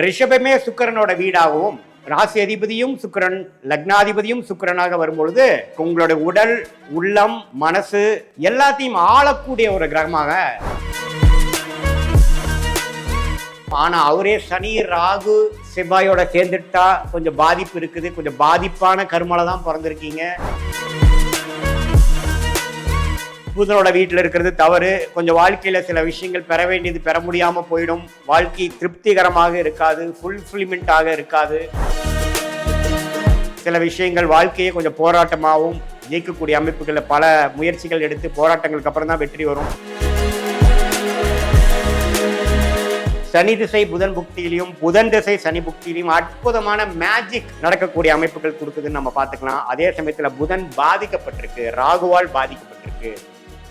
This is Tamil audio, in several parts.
ரிஷபமே சுக்கரனோட வீடாகவும் ராசி அதிபதியும் சுக்கிரன் லக்னாதிபதியும் சுக்கிரனாக வரும்பொழுது உங்களோட உடல் உள்ளம் மனசு எல்லாத்தையும் ஆளக்கூடிய ஒரு கிரகமாக. ஆனா அவரே சனி ராகு செவ்வாயோட சேர்ந்துட்டா கொஞ்சம் பாதிப்பு இருக்குது. கொஞ்சம் பாதிப்பான கருமலை தான் பிறந்திருக்கீங்க. புதனோட வீட்டில் இருக்கிறது தவறு. கொஞ்சம் வாழ்க்கையில் சில விஷயங்கள் பெற வேண்டியது பெற முடியாமல் போயிடும். வாழ்க்கை திருப்திகரமாக இருக்காது ஃபுல்ஃபில்மெண்ட்டாக இருக்காது. சில விஷயங்கள் வாழ்க்கையை கொஞ்சம் போராட்டமாகவும் இயக்கக்கூடிய அமைப்புகளில் பல முயற்சிகள் எடுத்து போராட்டங்களுக்கு அப்புறம் தான் வெற்றி வரும். சனி திசை புதன் புக்தியிலையும் புதன் திசை சனி புக்தியிலையும் அற்புதமான மேஜிக் நடக்கக்கூடிய அமைப்புகள் கொடுக்குதுன்னு நம்ம பார்த்துக்கலாம். அதே சமயத்தில் புதன் பாதிக்கப்பட்டிருக்கு ராகுவால் பாதிக்கப்பட்டிருக்கு.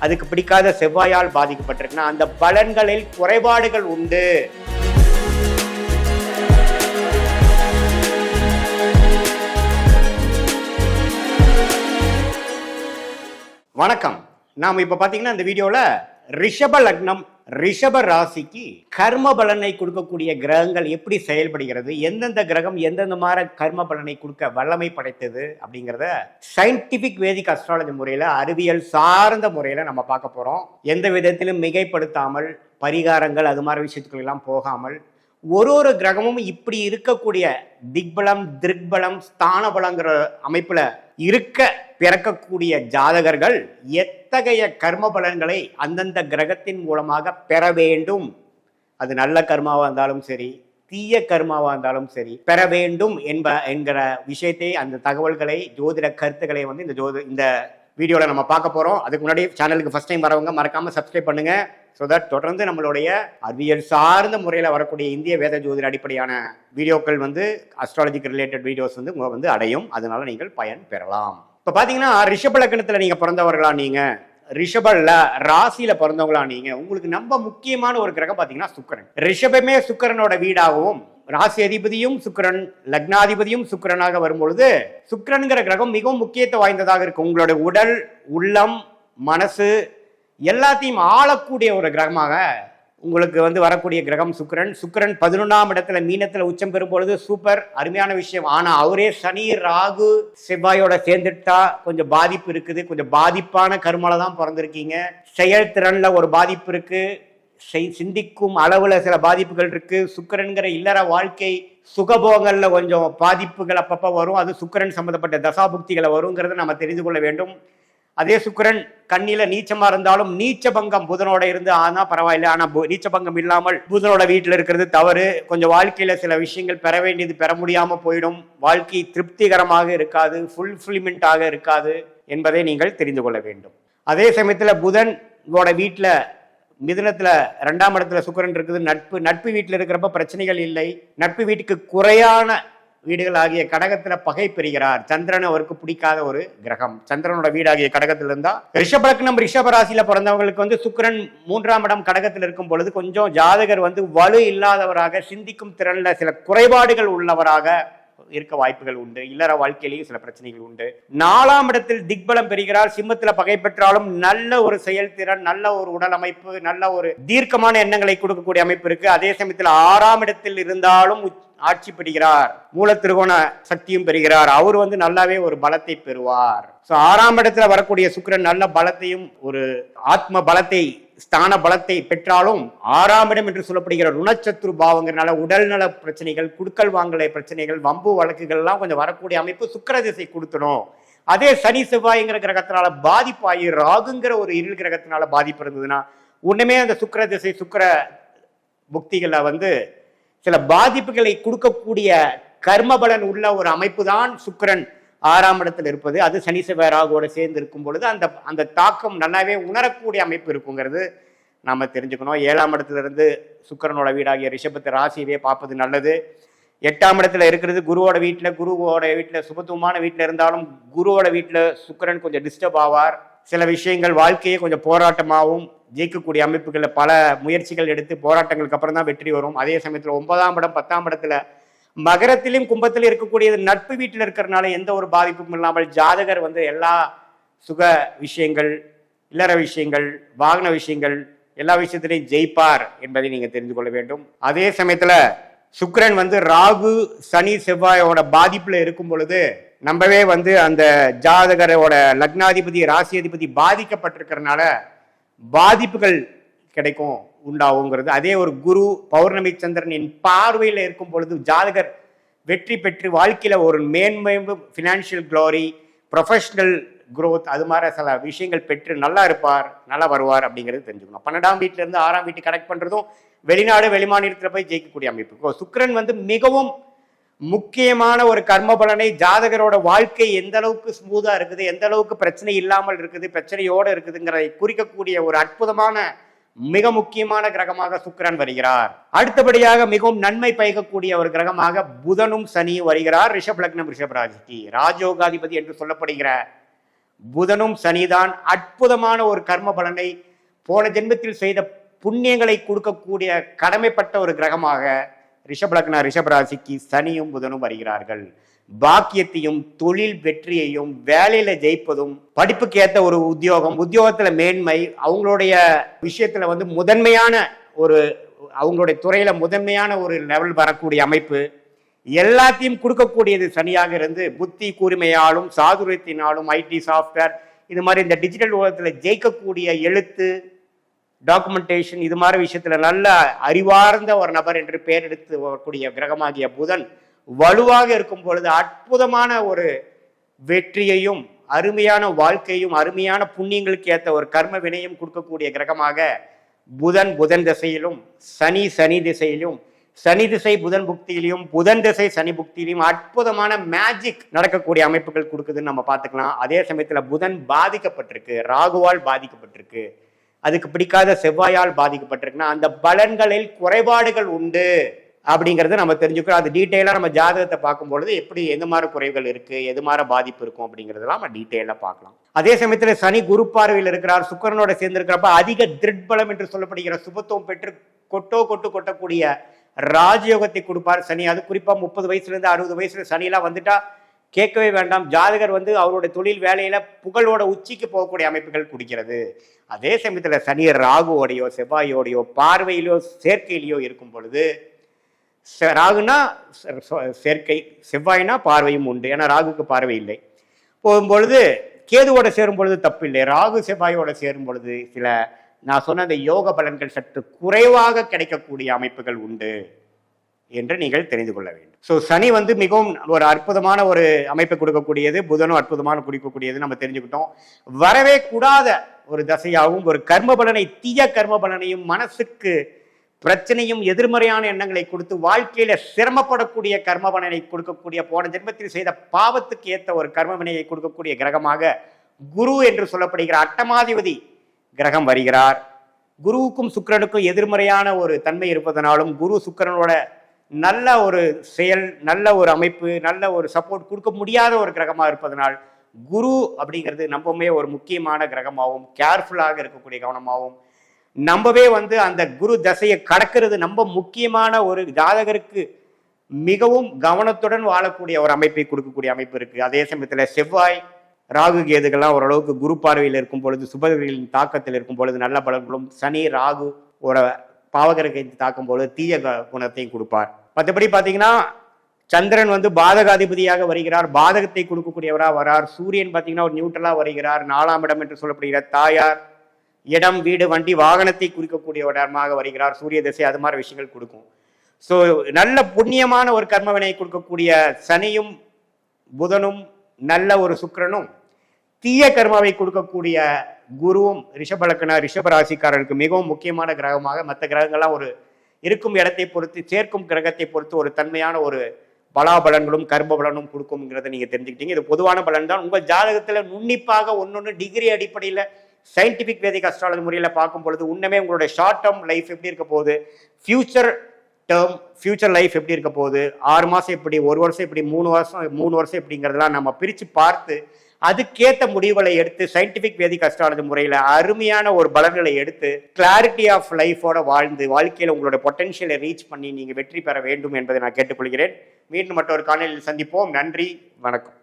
அதுக்கு பிடிக்காத செவ்வாயால் பாதிக்கப்பட்டிருக்குன்னா அந்த பலன்களில் குறைபாடுகள் உண்டு. வணக்கம். நாம் இப்போ பார்த்தீங்கன்னா இந்த வீடியோவில் ரிஷப லக்னம் ரிஷப ராசிக்கு கர்ம பலனை கொடுக்கக்கூடிய கிரகங்கள் எப்படி செயல்படுகிறது? எந்தெந்த கிரகம் எந்தெந்த மாதிரி கர்ம பலனை கொடுக்க வல்லமை படைத்தது அப்படிங்கிறத சயின்டிபிக் வேதிக் அஸ்ட்ராலஜி முறையில் அறிவியல் சார்ந்த முறையில் நம்ம பார்க்க போகிறோம் எந்த விதத்திலும் மிகைப்படுத்தாமல் பரிகாரங்கள் அது மாதிரி விஷயத்துக்குள்ள எல்லாம் போகாமல் ஒரு ஒரு கிரகமும் இப்படி இருக்கக்கூடிய திக்பலம் திருக்பலம் ஸ்தான பலங்கிற அமைப்புல இருக்க பிறக்கக்கூடிய ஜாதகர்கள் எத்தகைய கர்ம பலன்களை அந்தந்த கிரகத்தின் மூலமாக பெற வேண்டும்? அது நல்ல கர்மாவா இருந்தாலும் சரி தீய கர்மாவா இருந்தாலும் சரி பெற வேண்டும் என்ப என்கிற விஷயத்தை அந்த தகவல்களை ஜோதிட கருத்துக்களை வந்து இந்த ஜோதி இந்த வீடியோவில் நம்ம பார்க்க போகிறோம் அதுக்கு முன்னாடி சேனலுக்கு ஃபஸ்ட் டைம் வரவங்க மறக்காமல் சப்ஸ்கிரைப் பண்ணுங்கள் ஸோ தட் தொடர்ந்து நம்மளுடைய அறிவியல் சார்ந்த முறையில் வரக்கூடிய இந்திய வேத ஜோதிட அடிப்படையான வீடியோக்கள் வந்து அஸ்ட்ராலஜிக்கு ரிலேட்டட் வீடியோஸ் வந்து உங்களை வந்து அடையும். அதனால் நீங்கள் பயன் பெறலாம். இப்போ பார்த்தீங்கன்னா ரிஷபலக்கணத்தில் நீங்கள் பிறந்தவர்களா நீங்கள் ரிஷபல்ல ராசியில பிறந்தவங்களா நீங்க? உங்களுக்கு ரொம்ப முக்கியமான ஒரு கிரகம் பாத்தீங்கன்னா சுக்கரன். ரிஷபமே சுக்கரனோட வீடாகவும் ராசி அதிபதியும் சுக்கரன் லக்னாதிபதியும் சுக்கிரனாக வரும்பொழுது சுக்கிரன்கிற கிரகம் மிகவும் முக்கியத்துவம் வாய்ந்ததாக இருக்கும். உங்களோட உடல் உள்ளம் மனசு எல்லாத்தையும் ஆளக்கூடிய ஒரு கிரகமாக உங்களுக்கு வந்து வரக்கூடிய கிரகம் சுக்கிரன். சுக்கிரன் பதினொன்றாம் இடத்துல மீனத்தில் உச்சம் பெறும் பொழுது சூப்பர் அருமையான விஷயம். ஆனால் அவரே சனி ராகு செவ்வாயோட சேர்ந்துட்டா கொஞ்சம் பாதிப்பு இருக்குது. கொஞ்சம் பாதிப்பான கருமலை தான் பிறந்திருக்கீங்க. செயல்திறனில் ஒரு பாதிப்பு இருக்குது சிந்திக்கும் அளவில் சில பாதிப்புகள் இருக்குது சுக்கரன்கிற இல்லற வாழ்க்கை சுகபோகங்களில் கொஞ்சம் பாதிப்புகள் அப்பப்போ வரும். அது சுக்கிரன் சம்மந்தப்பட்ட தசாபுக்திகளை வருங்கிறத நம்ம தெரிந்து கொள்ள வேண்டும். அதே சுக்கிரன் கண்ணில நீச்சமா இருந்தாலும் நீச்ச பங்கம் புதனோட இருந்து ஆனா பரவாயில்ல. ஆனா பு- நீச்ச பங்கம் இல்லாமல் புதனோட வீட்டில் இருக்கிறது தவறு. கொஞ்சம் வாழ்க்கையில சில விஷயங்கள் பெற வேண்டியது பெற முடியாம போயிடும். வாழ்க்கை திருப்திகரமாக இருக்காது. ஃபுல்ஃபில்மெண்ட்டாக இருக்காது என்பதை நீங்கள் தெரிந்து கொள்ள வேண்டும். அதே சமயத்துல புதனோட வீட்டில் மிதுனத்தில் ரெண்டாம் இடத்துல சுக்கரன் இருக்குது. நட்பு நட்பு வீட்டில் இருக்கிறப்ப பிரச்சனைகள் இல்லை. நட்பு வீட்டுக்கு குறையான வீடுகள் ஆகிய கடகத்தில் பகை பெறுகிறார். சந்திரன் அவருக்கு பிடிக்காத ஒரு கிரகம். சந்திரனோட வீடாகிய கடகத்தில் இருந்தால் ரிஷபலக்னம் ரிஷபராசியில் பிறந்தவங்களுக்கு வந்து சுக்கரன் மூன்றாம் இடம் கடகத்தில் இருக்கும் பொழுது கொஞ்சம் ஜாதகர் வந்து வலு இல்லாதவராக சிந்திக்கும் திறனில் சில குறைபாடுகள் உள்ளவராக இருக்க வாய்ப்புகள் உண்டு. இல்லற வாழ்க்கையிலேயும் சில பிரச்சனைகள் உண்டு. நாலாம் இடத்தில் திக்பலம் பெறுகிறார். சிம்மத்தில் பகை பெற்றாலும் நல்ல ஒரு செயல்திறன் நல்ல ஒரு உடல் அமைப்பு நல்ல ஒரு தீர்க்கமான எண்ணங்களை கொடுக்கக்கூடிய அமைப்பு இருக்கு. அதே சமயத்தில் ஆறாம் இடத்தில் இருந்தாலும் ஆட்சி பெறுகிறார். மூல திருகோண சக்தியும் பெறுகிறார். அவர் வந்து நல்லாவே ஒரு பலத்தை பெறுவார். ஸோ ஆறாம் இடத்துல வரக்கூடிய சுக்கிரன் நல்ல பலத்தையும் ஒரு ஆத்ம பலத்தை ஸ்தான பலத்தை பெற்றாலும் ஆறாம் இடம் என்று சொல்லப்படுகிற ருணச்சத்துரு பாவங்கிறனால உடல்நல பிரச்சனைகள் குடுக்கல் வாங்கலை பிரச்சனைகள் வம்பு வழக்குகள்லாம் கொஞ்சம் வரக்கூடிய அமைப்பு சுக்கர திசை கொடுத்துடும் அதே சனி செவ்வாய்ங்கிற கிரகத்தினால பாதிப்பாகி ராகுங்கிற ஒரு இருள் கிரகத்தினால பாதிப்பு இருந்ததுன்னா ஒண்ணுமே அந்த சுக்கர திசை சுக்கர புக்திகளை வந்து சில பாதிப்புகளை கொடுக்கக்கூடிய கர்மபலன் உள்ள ஒரு அமைப்பு தான் சுக்கரன். ஆறாம் இடத்துல இருப்பது அது சனி ராகுவோட சேர்ந்து இருக்கும் பொழுது அந்த அந்த தாக்கம் நல்லாவே உணரக்கூடிய அமைப்பு இருக்குங்கிறது நாம் தெரிஞ்சுக்கணும். ஏழாம் இடத்துல இருந்து வீடாகிய ரிஷபத்து ராசியவே பார்ப்பது நல்லது. எட்டாம் இடத்துல இருக்கிறது குருவோட வீட்டில் குருவோட வீட்டில் சுபத்துவமான வீட்டில் இருந்தாலும் குருவோட வீட்டில் சுக்கிரன் கொஞ்சம் டிஸ்டர்ப் ஆவார். சில விஷயங்கள் வாழ்க்கையை கொஞ்சம் போராட்டமாகவும் ஜெயிக்கக்கூடிய அமைப்புகளில் பல முயற்சிகள் எடுத்து போராட்டங்களுக்கு அப்புறம் தான் வெற்றி வரும். அதே சமயத்தில் ஒன்பதாம் இடம் பத்தாம் இடத்துல மகரத்திலும் கும்பத்திலும் இருக்கக்கூடியது நட்பு வீட்டில் இருக்கிறனால எந்த ஒரு பாதிப்பும் இல்லாமல் ஜாதகர் வந்து எல்லா சுக விஷயங்கள் இல்லற விஷயங்கள் வாகன விஷயங்கள் எல்லா விஷயத்திலையும் ஜெயிப்பார் என்பதை நீங்கள் தெரிந்து கொள்ள வேண்டும். அதே சமயத்தில் சுக்கரன் வந்து ராகு சனி செவ்வாயோட பாதிப்பில் இருக்கும் பொழுது நம்மவே வந்து அந்த ஜாதகரோட லக்னாதிபதி ராசியாதிபதி பாதிக்கப்பட்டிருக்கிறனால பாதிப்புகள் கிடைக்கும். உண்டாகுங்கிறது. அதே ஒரு குரு பௌர்ணமி சந்திரனின் பார்வையில் இருக்கும் பொழுது ஜாதகர் வெற்றி பெற்று வாழ்க்கையில் ஒரு மேன்மையும் ஃபினான்ஷியல் க்ளோரி ப்ரொஃபஷ்னல் குரோத் அது மாதிரி சில விஷயங்கள் பெற்று நல்லா இருப்பார் நல்லா வருவார் அப்படிங்கிறது தெரிஞ்சுக்கணும். பன்னெண்டாம் வீட்டிலேருந்து ஆறாம் வீட்டு கனெக்ட் பண்ணுறதும் வெளிநாடு வெளிமாநிலத்தில் போய் ஜெயிக்கக்கூடிய அமைப்பு. சுக்கரன் சுக்கிரன் வந்து மிகவும் முக்கியமான ஒரு கர்ம பலனை ஜாதகரோட வாழ்க்கை எந்த அளவுக்கு ஸ்மூதாக இருக்குது எந்த அளவுக்கு பிரச்சனை இல்லாமல் இருக்குது பிரச்சனையோடு இருக்குதுங்கிறதை குறிக்கக்கூடிய ஒரு அற்புதமான மிக முக்கியமான கிரகமாக சுக்கிரன் வருகிறார். அடுத்தபடியாக மிகவும் நன்மை பயக்கக்கூடிய ஒரு கிரகமாக புதனும் சனியும் வருகிறார். ரிஷப் லக்னம் ரிஷப் ராசிக்கு ராஜயோகாதிபதி என்று சொல்லப்படுகிற புதனும் சனிதான் அற்புதமான ஒரு கர்ம பலனை போன ஜென்மத்தில் செய்த புண்ணியங்களை கொடுக்கக்கூடிய கடமைப்பட்ட ஒரு கிரகமாக ரிஷப் லக்ன ரிஷப் ராசிக்கு சனியும் புதனும் வருகிறார்கள். பாக்கியத்தையும் தொழில் வெற்றியையும் வேலையில ஜெயிப்பதும் படிப்புக்கு ஏத்த ஒரு உத்தியோகம் உத்தியோகத்துல மேன்மை அவங்களுடைய விஷயத்துல வந்து முதன்மையான ஒரு அவங்களுடைய துறையில முதன்மையான ஒரு லெவல் வரக்கூடிய அமைப்பு. எல்லாத்தையும் கொடுக்கக்கூடியது சனியாக இருந்து புத்தி கூர்மையாலும் சாதுரியத்தினாலும் ஐடி சாஃப்ட்வேர் இது மாதிரி இந்த டிஜிட்டல் உலகத்தில் ஜெயிக்கக்கூடிய எழுத்து டாக்குமெண்டேஷன் இது மாதிரி விஷயத்துல நல்ல அறிவார்ந்த ஒரு நபர் என்று பெயர் எடுத்து வரக்கூடிய கிரகமாகிய புதன் வலுவாக இருக்கும் பொழுது அற்புதமான ஒரு வெற்றியையும் அருமையான வாழ்க்கையும் அருமையான புண்ணியங்களுக்கு ஏற்ற ஒரு கர்ம வினையும் கொடுக்கக்கூடிய கிரகமாக புதன் புதன் திசையிலும் சனி சனி திசையிலும் சனி திசை புதன் புக்தியிலையும் புதன் திசை சனி புக்தியிலையும் அற்புதமான மேஜிக் நடக்கக்கூடிய அமைப்புகள் கொடுக்குதுன்னு நம்ம பார்த்துக்கலாம். அதே சமயத்தில் புதன் பாதிக்கப்பட்டிருக்கு ராகுவால் பாதிக்கப்பட்டிருக்கு. அதுக்கு பிடிக்காத செவ்வாயால் பாதிக்கப்பட்டிருக்குன்னா அந்த பலன்களில் குறைபாடுகள் உண்டு. அப்படிங்கிறத நம்ம தெரிஞ்சுக்கிறோம். அது டீட்டெயிலாக நம்ம ஜாதகத்தை பார்க்கும்பொழுது எப்படி எந்த மாதிரி குறைகள் இருக்குது எது மாதிரி பாதிப்பு இருக்கும் அப்படிங்கிறதெல்லாம் நம்ம டீட்டெயிலாக பார்க்கலாம். அதே சமயத்தில் சனி குரு பார்வையில் இருக்கிறார் சுக்கரனோட சேர்ந்திருக்கிறப்ப அதிக திருட்பலம் என்று சொல்லப்படுகிற சுபத்துவம் பெற்று கொட்டோ கொட்டு கொட்டக்கூடிய ராஜயோகத்தை கொடுப்பார் சனி. அது குறிப்பாக முப்பது வயசுலேருந்து அறுபது வயசுல சனியெல்லாம் வந்துட்டா கேட்கவே வேண்டாம். ஜாதகர் வந்து அவருடைய தொழில் வேலையில் புகழோட உச்சிக்கு போகக்கூடிய அமைப்புகள் குடிக்கிறது. அதே சமயத்தில் சனி ராகுவோடையோ செவ்வாயோடையோ பார்வையிலோ சேர்க்கையிலையோ இருக்கும் பொழுது ராகுனா ச- சேர்க்கை செவ்வாய்னா பார்வையும் உண்டு. ஏன்னா ராகுக்கு பார்வை இல்லை. போகும்பொழுது கேதுவோட சேரும் பொழுது தப்பில்லை ராகு செவ்வாயோட சேரும் பொழுது சில நான் சொன்ன அந்த யோக பலன்கள் சற்று குறைவாக கிடைக்கக்கூடிய அமைப்புகள் உண்டு என்று நீங்கள் தெரிந்து கொள்ள வேண்டும். ஸோ சனி வந்து மிகவும் ஒரு அற்புதமான ஒரு அமைப்பை கொடுக்கக்கூடியது புதனும் அற்புதமான கொடுக்கக்கூடியது நம்ம தெரிஞ்சுக்கிட்டோம். வரவே கூடாத ஒரு தசையாகவும் ஒரு கர்ம பலனை தீய கர்ம பலனையும் மனசுக்கு பிரச்சனையும் எதிர்மறையான எண்ணங்களை கொடுத்து வாழ்க்கையில சிரமப்படக்கூடிய கர்ம பலனை கொடுக்கக்கூடிய போன ஜென்மத்தில் செய்த பாவத்துக்கு ஏற்ற ஒரு கர்ம வினையை கொடுக்கக்கூடிய கிரகமாக குரு என்று சொல்லப்படுகிற அட்டமாதிபதி கிரகம் வருகிறார். குருவுக்கும் சுக்கிரனுக்கும் எதிர்மறையான ஒரு தன்மை இருப்பதனாலும் குரு சுக்கரனோட நல்ல ஒரு செயல் நல்ல ஒரு அமைப்பு நல்ல ஒரு சப்போர்ட் கொடுக்க முடியாத ஒரு கிரகமாக இருப்பதனால் குரு அப்படிங்கிறது ரொம்பவுமே ஒரு முக்கியமான கிரகமாகவும் கேர்ஃபுல்லாக இருக்கக்கூடிய கவனமாகவும் நம்மவே வந்து அந்த குரு தசையை கடக்கிறது ரொம்ப முக்கியமான ஒரு ஜாதகருக்கு மிகவும் கவனத்துடன் வாழக்கூடிய ஒரு அமைப்பை கொடுக்கக்கூடிய அமைப்பு இருக்குது அதே சமயத்தில் செவ்வாய் ராகு கேதுகள்லாம் ஓரளவுக்கு குரு பார்வையில் இருக்கும் பொழுது சுபகிரிகளின் தாக்கத்தில் இருக்கும் பொழுது நல்ல பலன்களும் சனி ராகு ஒரு பாவகரகை தாக்கும் பொழுது தீய க- குணத்தையும் கொடுப்பார். மற்றபடி பார்த்தீங்கன்னா சந்திரன் வந்து பாதகாதிபதியாக வருகிறார். பாதகத்தை கொடுக்கக்கூடியவராக வரார். சூரியன் பார்த்தீங்கன்னா ஒரு நியூட்ரலாக வருகிறார். நாலாம் இடம் என்று சொல்லப்படுகிற தாயார் இடம் வீடு வண்டி வாகனத்தை குறிக்கக்கூடிய இடமாக வருகிறார். சூரிய திசை அது மாதிரி விஷயங்கள் கொடுக்கும். ஸோ நல்ல புண்ணியமான ஒரு கர்மவினை கொடுக்கக்கூடிய சனியும் புதனும் நல்ல ஒரு சுக்கரனும் தீய கர்மாவை கொடுக்கக்கூடிய குருவும் ரிஷபலக்கண ரிஷப ராசிக்காரருக்கு மிகவும் முக்கியமான கிரகமாக மற்ற கிரகங்கள்லாம் ஒரு இருக்கும் இடத்தை பொறுத்து சேர்க்கும் கிரகத்தை பொறுத்து ஒரு தன்மையான ஒரு பலாபலன்களும் கர்ம பலனும் கொடுக்கும்ங்கிறத நீங்கள் தெரிஞ்சுக்கிட்டீங்க. இது பொதுவான பலன் தான். உங்கள் ஜாதகத்தில் நுண்ணிப்பாக ஒன்று டிகிரி அடிப்படையில் சயின்டிஃபிக் வேதிக் அஸ்ட்ராலஜி முறையில் பார்க்கும் பொழுது உண்மையே உங்களுடைய ஷார்ட் டேர்ம் லைஃப் எப்படி இருக்க போகுது? ஃபியூச்சர் டேர்ம் ஃபியூச்சர் லைஃப் எப்படி இருக்க போகுது? ஆறு மாதம் எப்படி ஒரு வருஷம் எப்படி மூணு வருஷம் மூணு வருஷம் எப்படிங்கிறதெல்லாம் நம்ம பிரித்து பார்த்து அதுக்கேற்ற முடிவுகளை எடுத்து சயின்டிஃபிக் வேதிக் அஸ்ட்ராலஜி முறையில் அருமையான ஒரு பலன்களை எடுத்து கிளாரிட்டி ஆஃப் லைஃபோட வாழ்ந்து வாழ்க்கையில் உங்களோட பொட்டென்ஷியலை ரீச் பண்ணி நீங்கள் வெற்றி பெற வேண்டும் என்பதை நான் கேட்டுக்கொள்கிறேன். மீண்டும் மற்றொரு காணொலியில் சந்திப்போம். நன்றி வணக்கம்.